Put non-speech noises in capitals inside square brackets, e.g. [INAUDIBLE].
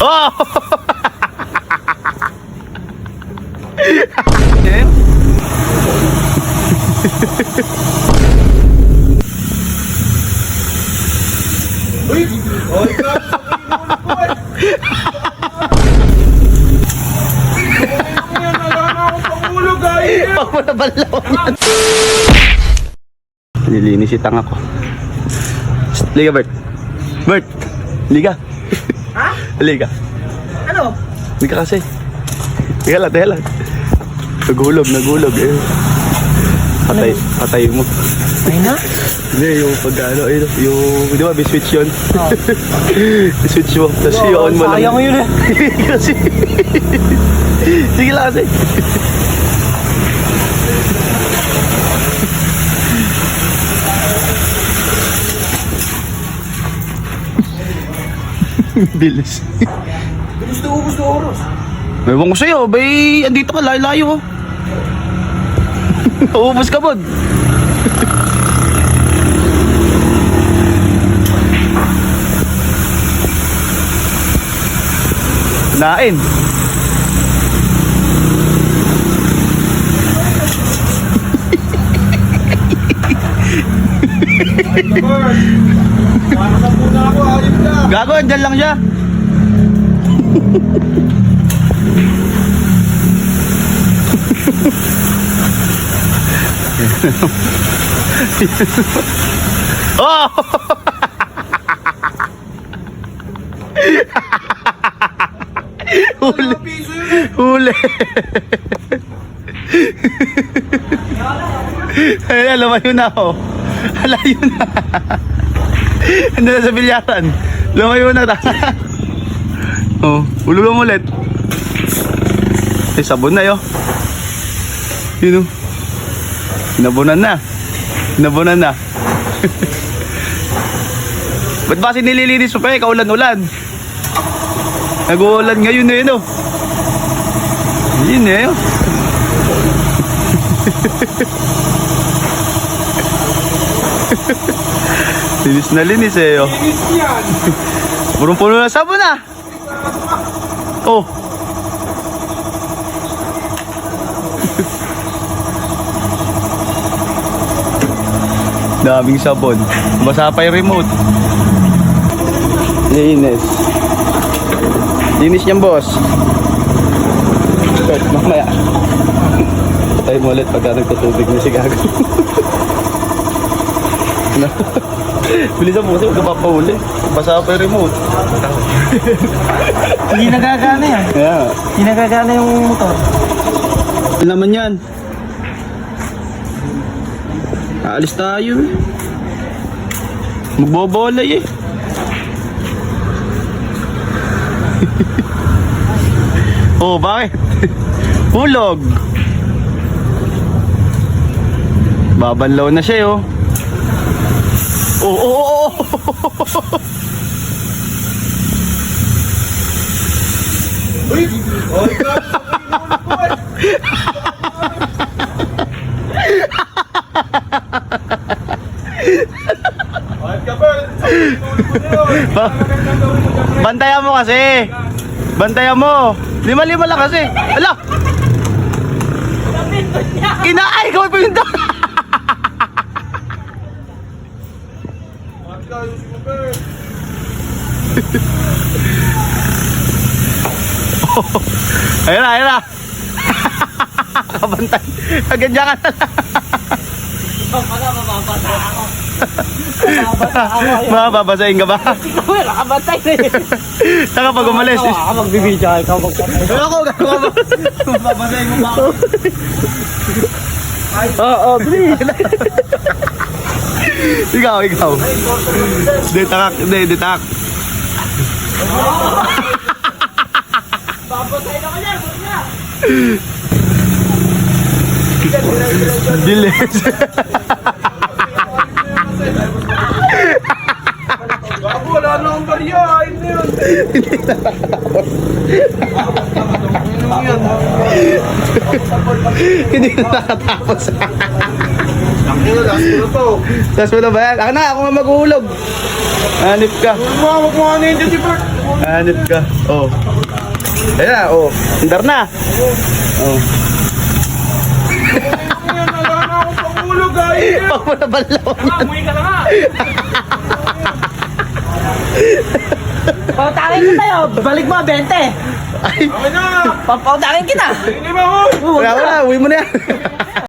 oh! [LAUGHS] Uy! Oh, ikaw! Nabalaw yan. Nilinis si tanga ko. Liga, Bert. Bert! Liga. Ha? Liga. Ano? Liga kasi. Teka lang, lang. Nagulog, nagulog eh. Patay, patay mo. Ay na? Hindi, yung pag ano, ayun, yung, di ba, may switch yun? Oh. [LAUGHS] switch mo, tapos i-on mo lang. Sayang mo yun eh. [LAUGHS] kasi, sige lang kasi. [LAUGHS] Bilis. Gusto ko, gusto ko oras. Ewan ko sa'yo, bay, andito ka, layo-layo. [LAUGHS] Naubos ka, bod. Nain. Bird! Para sa muna ako, ayun na! Gago, andyan lang siya. oh! Huli. Yun! Huli. Ay, lumayo na ako. Alayo na. Ano na sa bilyaran? Lumayo na ta. oh, ululong ulit. Eh, sabon na yo. Yun oh. Nabunan na. Nabunan na. [LAUGHS] Ba't ba sinililinis mo pa eh? Kaulan-ulan. Nag-uulan ngayon eh, no? Yun eh, [LAUGHS] linis na linis eh, oh. Inis yan! [LAUGHS] Punong-puno na sabon ah. Oh. [LAUGHS] Daming sabon. Basa pa yung remote. Linis. Linis niyang boss. Mamaya. Patay mo ulit pagka nagtutubig na si Gago. [LAUGHS] [LAUGHS] Bilisan mo kasi huwag ka papahuli. Basa pa yung remote. [LAUGHS] Hindi nagagana yan. Yeah. Hindi nagagana yung motor. Ano naman yan? Aalis tayo eh. Magbobolay eh. [LAUGHS] oh, bakit? Hulog. Babanlaw na siya oh. Oh, oh, oh, oh. Uy! Oh, ikaw! [LAUGHS] Bantayan mo kasi. Bantayan mo. Lima-lima lang kasi. Ala! Inaay ko pa yung dog. Bakit ka, ayusin mo, Bird? Ayun na, ayun na. [LAUGHS] Kabantay. Kaganyan ka na lang. Mababasahin ka ba? Uy, nakabantay na eh. Saka pag umalis. Ako magbibidyo, ikaw magpapay. Ano ako gagawa mo? Babasahin mo ba ako? Oo, oh, please. ikaw, ikaw. Detak, de, detak. [LAUGHS] Babasay na ka yan, huwag na. Bilis. Bago, wala na akong. Ayun na yun. Ano? Hindi na nakatapos. Ko. Tapos mo na ba yan? Ako na, ako nga maghulog. Hanip ka. Huwag mo ano yung duty bird. Hanip ka. Oh. Ayan na, oh. Sindar na. Oh. Yan. [LAUGHS] Pag mo nabalaw umuwi ka na nga. Pautakin ko tayo. Balik mo, 20. Ay. Papautakin kita. Hindi ba ako? wala, wala. Uwi mo na yan. [LAUGHS]